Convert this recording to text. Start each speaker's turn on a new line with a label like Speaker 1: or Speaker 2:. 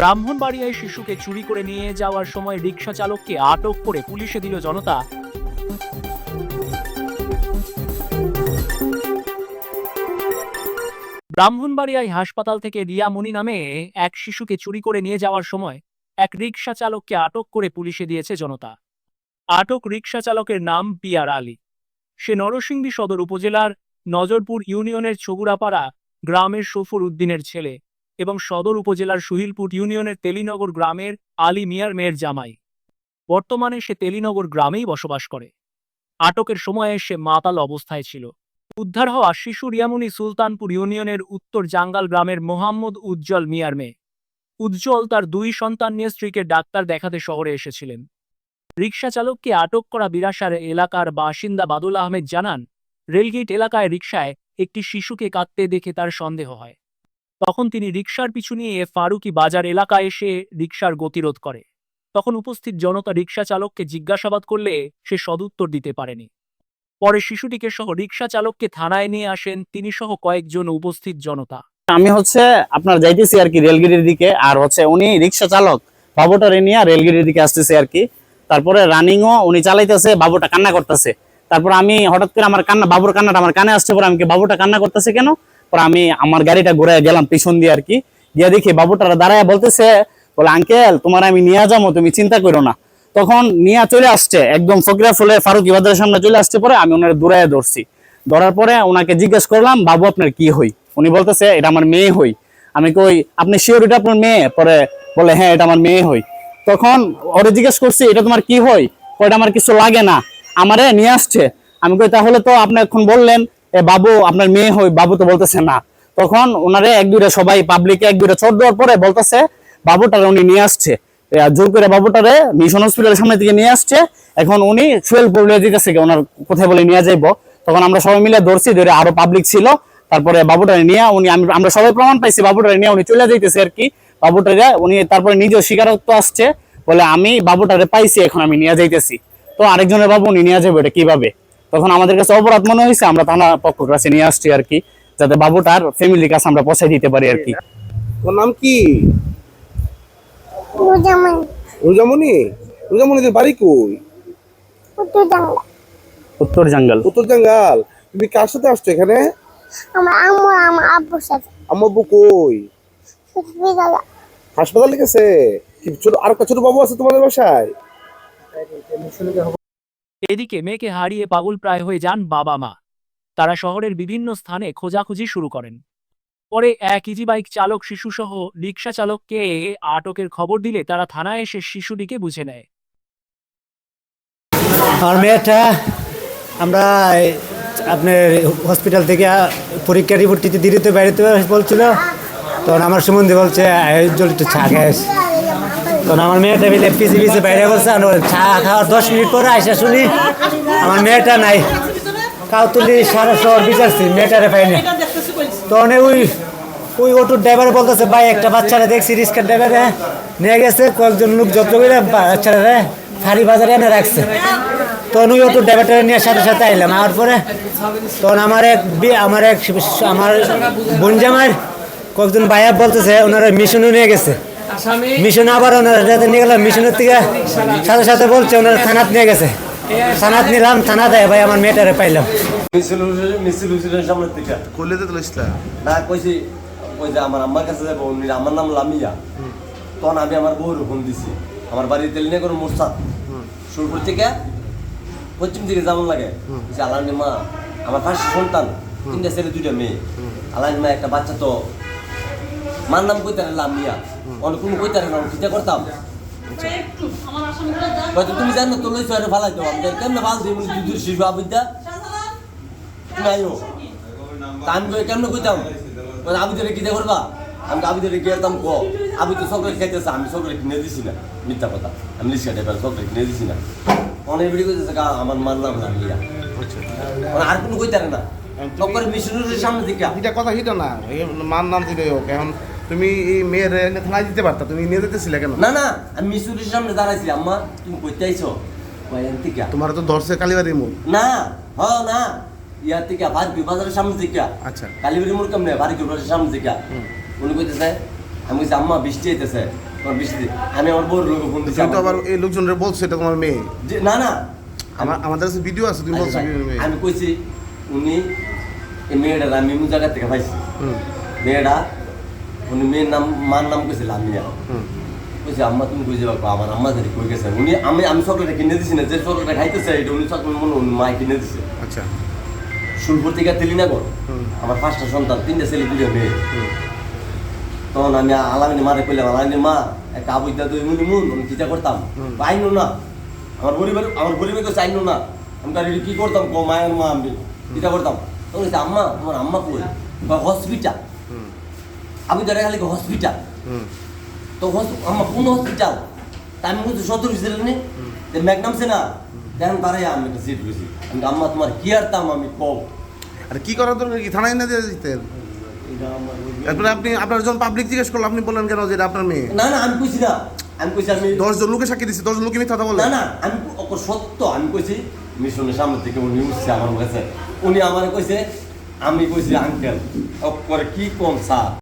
Speaker 1: ব্রাহ্মণবাড়িয়ায় শিশুকে চুরি করে নিয়ে যাওয়ার সময় রিক্সা চালককে আটক করে পুলিশে দিল জনতা। ব্রাহ্মণবাড়িয়ায় হাসপাতাল থেকে রিয়া রিয়ামণি নামে এক শিশুকে চুরি করে নিয়ে যাওয়ার সময় এক রিক্সা চালককে আটক করে পুলিশে দিয়েছে জনতা। আটক রিক্সা চালকের নাম পিয়ার আলী। সে নরসিংদী সদর উপজেলার নজরপুর ইউনিয়নের ছগুড়াপাড়া গ্রামের সফর উদ্দিনের ছেলে। এবং সদর উপজেলার সুহিলপুর ইউনিয়নের তেলিনগর গ্রামের আলী মিয়ার মেয়ের জামাই। বর্তমানে সে তেলিনগর গ্রামেই বসবাস করে। আটকের সময়ে সে মাতাল অবস্থায় ছিল। উদ্ধার হওয়া শিশু রিয়ামুনি সুলতানপুর ইউনিয়নের উত্তর জাঙ্গাল গ্রামের মোহাম্মদ উজ্জ্বল মিয়ার মেয়ে। উজ্জ্বল তার দুই সন্তান নিয়ে স্ত্রীকে ডাক্তার দেখাতে শহরে এসেছিলেন। রিকশা চালককে আটক করা বিরাসার এলাকার বাসিন্দা বাদুল আহমেদ জানান, রেলগেট এলাকায় রিকশায় একটি শিশুকে কাঁদতে দেখে তার সন্দেহ হয়। তখন তিনি রিকশার পিছু নিয়ে ফারুকি বাজার এলাকায় এসে রিকশার গতিরোধ করে। তখন উপস্থিত জনতা রিকশা চালককে জিজ্ঞাসাবাদ করলে সে সদুত্তর দিতে পারেনি। পরে শিশুটিকে সহ রিকশা চালককে থানায় নিয়ে আসেন তিনি সহ কয়েকজন উপস্থিত জনতা।
Speaker 2: আমি হচ্ছে আপনার যাইতেছি আর কি রেলগিরির দিকে, আর হচ্ছে উনি রিক্সা চালক, বাবুটারে নিয়ে রেলগিরির দিকে আসতেছে আর কি। তারপরে রানিংও উনি চালাইতেছে, বাবুটা কান্না করতেছে। তারপর আমি হঠাৎ করে আমার কান্না, বাবুর কান্নাটা আমার কানে আসছে পরে আমি বাবুটা কান্না করতেছে কেন? পরে আমি আমার গাড়িটা ঘুরে গেলাম পিছন দিয়ে আর কি। গিয়ে দেখি বাবুটারা দাঁড়ায় বলতেছে, বলে, আঙ্কেল, তোমার আমি নিয়ে যাব, তুমি চিন্তা করো না। তখন নিয়ে চলে আসছে, একদম ফকিরা ফুলে ফারুকি বাজারের সামনে চলে আসছে পরে আমি ওনার দূরে ধরছি। ধরার পরে ওনাকে জিজ্ঞেস করলাম, বাবু, আপনার কি হই? উনি বলতেছে, এটা আমার মেয়ে হই। আমি কই, আপনি শিওর এটা আপনার মেয়ে? পরে বলে হ্যাঁ এটা আমার মেয়ে হই। তখন ওরে জিজ্ঞেস করছি, এটা তোমার কি হই? ওটা আমার কিছু লাগে না। আমারে নিয়ে আসছে। আমি কই, তাহলে তো আপনি এখন বললেন বাবু, আপনার মেয়ে হই, বাবু তো বলতেছে না। তখন ওনারে এক দুইটা সবাই পাবলিকে এক দুইটা চোর দেওয়ার পরে বলতেছে, বাবুটারে উনি নিয়ে আসছে। জোর করে বাবুটারে মিশন হসপিটালের সামনে থেকে নিয়ে আসছে। এখন উনি সুয়েল পড়লে দিতেছে ওনার কোথায় বলে নিয়ে যাইবো। তখন আমরা সবাই মিলে ধরছি, ধরে আরও পাবলিক ছিল। তারপরে বাবুটারে নিয়ে উনি, আমি- আমরা সবাই প্রমাণ পাইছি, বাবুটারে নিয়ে উনি চলে যাইতেছে আর কি। বাবুটারে উনি তারপরে নিজেও স্বীকারোক্ত আসছে। বলে, আমি বাবুটারে পাইছি, এখন আমি নিয়ে যাইতেছি। তো আরেকজনের বাবু উনি নিয়ে যাবে এটা কীভাবে? তখন আমাদের কাছে অপরাধ মনে হয়েছে আমরা থানা পক্ষ কাছে নিয়ে আসছি আর কি যাতে বাবুটার ফ্যামিলির কাছে আমরা পৌঁছাই দিতে পারি আর কি।
Speaker 3: তোর নাম কি?
Speaker 4: রোজামান
Speaker 3: রুজামণি? বাড়ি কই?
Speaker 4: উত্তর জানলা
Speaker 2: উত্তর জঙ্গল।
Speaker 3: উত্তর তুমি কার সাথে আসছো এখানে?
Speaker 4: আমার আম্মু আর আমার আব্বুর সাথে।
Speaker 3: আম্মাব্বু কই? হাসপাতালে গেছে? কি ছোট আর একটা ছোট বাবু আছে তোমাদের বাসায়?
Speaker 1: এদিকে মেয়েকে হারিয়ে পাগল প্রায় হয়ে যান বাবা মা। তারা শহরের বিভিন্ন স্থানে খোঁজাখুঁজি শুরু করেন। পরে এক ইজি বাইক চালক শিশুসহ রিক্সা চালককে আটকের খবর দিলে তারা থানায় এসে শিশুটিকে বুঝে নেয়।
Speaker 5: আমার মেয়েটা, আমরা আপনার হসপিটাল থেকে পরীক্ষা রিপোর্ট দিতে দিতে বেরোতে বলছিল। তখন আমার সম্বন্ধে বলছে চা খাস তখন আমার মেয়েটা মিলে পিছে পিছে বাইরে আর চা খাওয়ার দশ মিনিট পরে আইসা শুনি আমার মেয়েটা নাই। কাউ তুলি সারা শহর বিচারছি মেয়েটারে পাইনি তখন ওই ওই অটোর ড্রাইভার বলতেছে, ভাই, একটা বাচ্চারা দেখছি রিক্সার ড্রাইভারে, নিয়ে গেছে, কয়েকজন লোক যত্ন করে বাচ্চারা ফাড়ি বাজারে এনে রাখছে। তখন ওই অটো ড্রাইভারটা নিয়ে সাথে সাথে আইলাম। আর পরে তখন আমার এক আমার এক আমার বোন জামার কয়েকজন ভাইয়া বলতেছে, ওনারা মিশনও নিয়ে গেছে। মিশনে আবার ওনারা নিয়ে গেলাম মিশনের থেকে। সাথে সাথে বলছে ওনারা থানাত নিয়ে গেছে। থানাত নিলাম থানা দেয় ভাই আমার মেয়েটারে পাইলাম।
Speaker 6: মিছিল মিছিল হুসেনের সামনের থেকে
Speaker 3: করলে তো তুলিসলা
Speaker 6: না কইছি ওই যে আমার আম্মার কাছে যাব আমার নাম লামিয়া। তখন আমি আমার বউর ফোন দিছি। আমার বাড়ি তেলিনে করে মোরসাদ সুরপুর থেকে পশ্চিম দিকে যেমন লাগে। যে আলানি মা আমার ফার্স্ট সন্তান তিনটা ছেলে দুইটা মেয়ে। আলানি মা একটা বাচ্চা তো মার নাম কইতারে লামিয়া অন্য কোনো কইতারে না খিতা করতাম? হয়তো তুমি জানো তো লইছো আরে ভালাই তো আমি কেমনে ভালো দিই তুই দূর শিশু আবিদ্যা তুমি আইও। তা আমি কই কেমনে কইতাম? বলে আবি তোরে কিনে করবা? আমি আবি তোরে গেতাম ক আবি তো সকলে খাইতেছে আমি সকলে কিনে দিছি না। মিথ্যা কথা। আমি লিস্কা টাইপের চকলেট কিনে দিছি না। অনেক বেড়ি কইতেছে কা আমার মান নাম না মিয়া মানে আর কোনো কইতারে না। তখন মিশনের সামনে দিকে।
Speaker 3: এটা কথা হিটো না মার নাম দিলে এখন তুমি এই মেয়ের থানায় দিতে পারতা তুমি নিয়ে যেতেছিলে কেন?
Speaker 6: না না আমি মিশনের সামনে দাঁড়াইছি আম্মা তুমি কইতে আইছো? কইলেন থেকে?
Speaker 3: তোমার তো ধরছে কালীবাড়ি মুখ
Speaker 6: না হ না ইয়া থেকে বাড়ি বাজারের সামনে থেকে।
Speaker 3: আচ্ছা।
Speaker 6: কালীবাড়ি মোড় কেমনে? বাড়ি বাজারের সামনে থেকে। উনি কইতেছে আমি কইছি আম্মা বৃষ্টি আইতেছে তোমার বৃষ্টি আমি আমার বউর লোক ফোন
Speaker 3: তো আবার এই লোকজনের বলছো এটা তোমার মেয়ে।
Speaker 6: যে না না।
Speaker 3: আমার আমাদের কাছে ভিডিও আছে তুমি বলছো
Speaker 6: আচ্ছা,
Speaker 3: মেয়ে?
Speaker 6: আমি কইছি উনি এই মেয়েটা আমি জায়গা থেকে পাইছি। মেয়েটা উনি মেয়ের নাম মার নাম কইছে লামিয়া কইছে আম্মা তুমি কই যাবা আমার আম্মা যদি কই গেছে? উনি আমি আমি চকলেটটা কিনে দিছি না যে চকলেটটা খাইতেছে এটা উনি চকলেট মনে উনি মা কিনে দিছে।
Speaker 3: আচ্ছা।
Speaker 6: সুলপুর থেকে তেলিনাগর আমার পাঁচটা সন্তান তিনটা ছেলে দুটো মেয়ে। তখন আমি আলামিনী মারে কইলাম আলামিনী মা একটা আবুইতা তুই মুনি মুন আমি কিটা করতাম
Speaker 3: হুম।
Speaker 6: না। আমার গরিবের আমার গরিবের কাছে আইনো না। আমি তার কি করতাম? কো মায়ের মা আমি কিটা করতাম। তখন আম্মা তোমার আম্মা কই? হসপিটাল। আমি তারা খালি হসপিটাল তো আমার কোন হসপিটাল তা আমি বলছি সদর হসপিটাল নেই ম্যাগনামসে না দেখেন তারাই আমি সিট বুঝি আমি আম্মা তোমার কি আরতাম আমি কম
Speaker 3: আর কি করার দরকার কি? থানায় না দিয়ে দিতেন? তারপরে আপনি আপনার যখন পাবলিক জিজ্ঞেস করল আপনি বললেন কেন যে আপনার মেয়ে?
Speaker 6: না না আমি কইছি না। আমি কইছি আমি
Speaker 3: দশজন লোকে সাক্ষী দিচ্ছে দশজন লোকে মিথ্যা কথা বলে
Speaker 6: না না আমি সত্য আমি কইছি মিশনের সামনে থেকে উনি উঠছে আমার কাছে। উনি আমার কইছে আমি কইছি আঙ্কেল করে কি কম স্যার